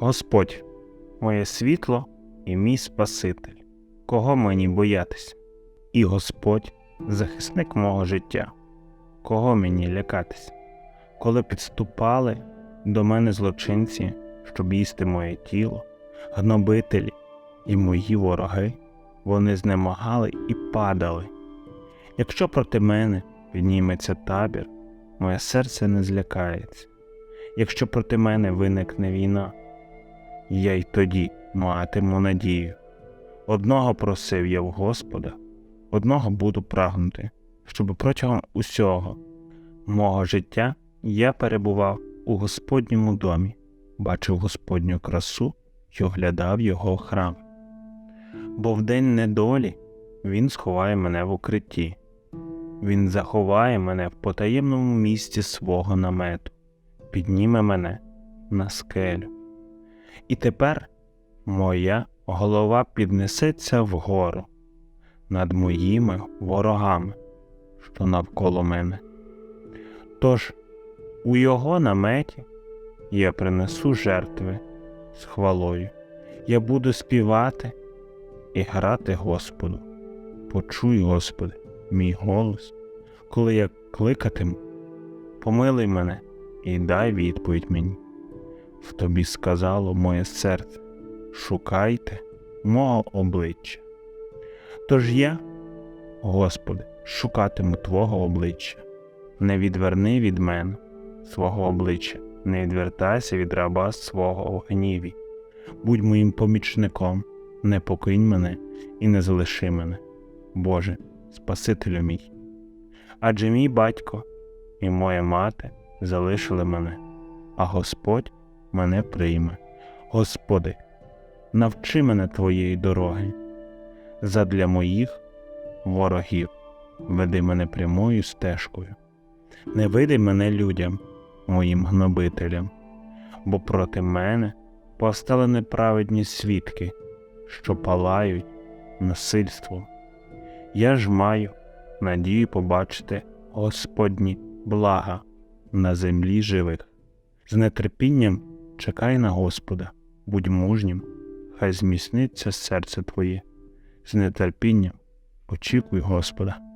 Господь, моє світло і мій Спаситель, кого мені боятись? І Господь, захисник мого життя, кого мені лякатись? Коли підступали до мене злочинці, щоб їсти моє тіло, гнобителі і мої вороги, вони знемагали і падали. Якщо проти мене підніметься табір, моє серце не злякається. Якщо проти мене виникне війна, я й тоді матиму надію. Одного просив я в Господа, одного буду прагнути, щоб протягом усього мого життя я перебував у Господньому домі, бачив Господню красу й оглядав його храм. Бо в день недолі Він сховає мене в укритті, Він заховає мене в потаємному місці свого намету, підніме мене на скелю. І тепер моя голова піднесеться вгору над моїми ворогами, що навколо мене. Тож у його наметі я принесу жертви з хвалою, я буду співати і грати Господу. Почуй, Господи, мій голос, коли я кликатиму, помилуй мене і дай відповідь мені. В тобі сказало моє серце, шукайте мого обличчя. Тож я, Господи, шукатиму Твого обличчя, не відверни від мене свого обличчя, не відвертайся від раба свого у гніві. Будь моїм помічником, не покинь мене і не залиши мене, Боже, Спасителю мій. Адже мій батько і моя мати залишили мене, а Господь мене прийме. Господи, навчи мене Твоєї дороги, задля моїх ворогів, веди мене прямою стежкою, не видай мене людям, моїм гнобителям, бо проти мене постали неправедні свідки, що палають насильством. Я ж маю надію побачити Господні блага на землі живих. З нетерпінням чекай на Господа, будь мужнім, хай зміцниться серце твоє, з нетерпінням очікуй Господа.